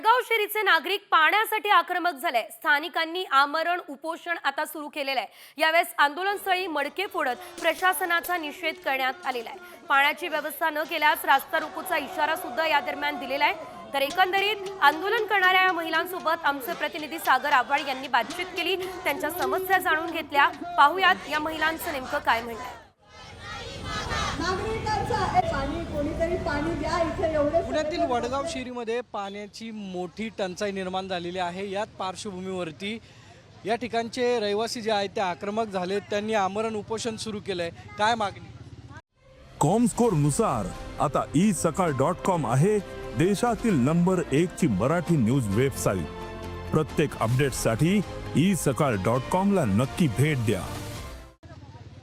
वडगाव शेरीचे नागरिक पाण्यासाठी आक्रमक झाले. स्थानिकांनी आमरण उपोषण आता सुरू केलेलं आहे. यावेळेस आंदोलनस्थळी मडके फोडत प्रशासनाचा निषेध करण्यात आलेला आहे. पाण्याची व्यवस्था न केल्यास रास्ता रोकोचा इशारा सुद्धा या दरम्यान दिलेला आहे. तर एकंदरीत आंदोलन करणाऱ्या या महिलांसोबत आमचे प्रतिनिधी सागर आव्हाड यांनी बातचीत केली. त्यांच्या समस्या जाणून घेतल्या. पाहुयात या महिलांचं नेमकं काय म्हणणं आहे नागरिकांचं आहे पाणी कोणीतरी पाणी द्या इथे एवढे पुण्यातील वडगाव शेरीमध्ये पाण्याची मोठी टंचाई निर्माण झालेली आहे. याच पार्श्वभूमीवरती या ठिकाणचे रहिवासी जे आहेत ते आक्रमक झालेत त्यांनी आमरण उपोषण सुरू केलंय. काय मागणी? कॉमस्कोरनुसार आता ई सकाळ डॉट कॉम आहे देशातील नंबर एक ची मराठी न्यूज वेबसाईट. प्रत्येक अपडेटसाठी ई सकाळ डॉट कॉम ला नक्की भेट द्या.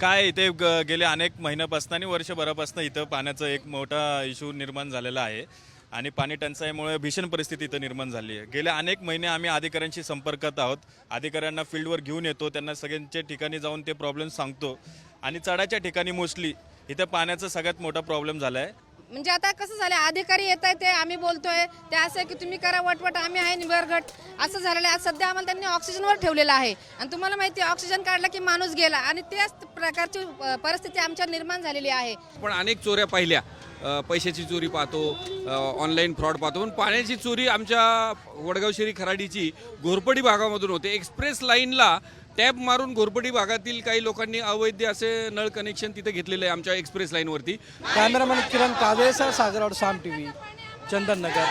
काय इथे ग- गेले अनेक महिन्यापासून आणि वर्षभरापासून इथं पाण्याचा एक मोठा इश्यू निर्माण झालेला आहे. आणि पाणी टंचाईमुळे भीषण परिस्थिती इथं निर्माण झाली आहे. गेल्या अनेक महिने आम्ही अधिकाऱ्यांशी संपर्कात आहोत. अधिकाऱ्यांना फील्डवर घेऊन येतो. त्यांना सगळ्यांच्या ठिकाणी जाऊन ते प्रॉब्लेम सांगतो. आणि चढाच्या ठिकाणी मोस्टली इथं पाण्याचा सगळ्यात मोठा प्रॉब्लेम झाला आहे. म्हणजे आता कसं झालं अधिकारी येत आहे ते आम्ही बोलतोय. ते असं आहे की तुम्ही करा वटवट आम्ही आहे निबरघट असं झालेलं आहे. आज सध्या आम्हाला त्यांनी ऑक्सिजनवर ठेवलेलं आहे. आणि तुम्हाला माहिती आहे ऑक्सिजन काढला की माणूस गेला. आणि तेच प्रकारची परिस्थिती आमच्या निर्माण झालेली आहे. पण अनेक चोऱ्या पाहिल्या. अ, पैशाची चोरी पाहतो ऑनलाईन फ्रॉड पाहतो. पण पाण्याची चोरी आमच्या वडगाव शेरी खराडीची घोरपडी भागामधून होते. एक्सप्रेस लाईनला टॅप मारून घोरपडी भागातील काही लोकांनी अवैध असे नळ कनेक्शन तिथे घेतलेलं आहे आमच्या एक्सप्रेस लाईनवरती. कॅमेरामॅन किरण कादेसा सागरवाड साम टीव्ही चंदननगर.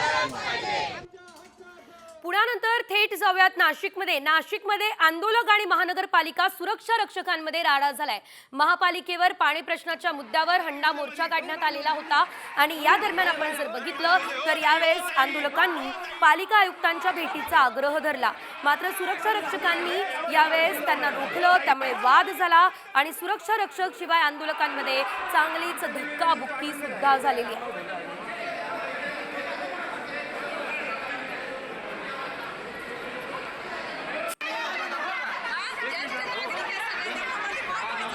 पुण्यानंतर थेट जाऊयात नाशिकमध्ये. नाशिकमध्ये आंदोलक आणि महानगरपालिका सुरक्षा रक्षकांमध्ये राडा झालाय. महापालिकेवर पाणी प्रश्नाच्या मुद्द्यावर हंडा मोर्चा काढण्यात आलेला होता आणि या दरम्यान आपण जर बघितलं तर यावेळेस आंदोलकांनी पालिका आयुक्तांच्या भेटीचा आग्रह धरला. मात्र सुरक्षा रक्षकांनी यावेळेस त्यांना रोखलं त्यामुळे वाद झाला आणि सुरक्षा रक्षक शिवाय आंदोलकांमध्ये चांगलीच धक्काबुक्की सुद्धा झालेली आहे.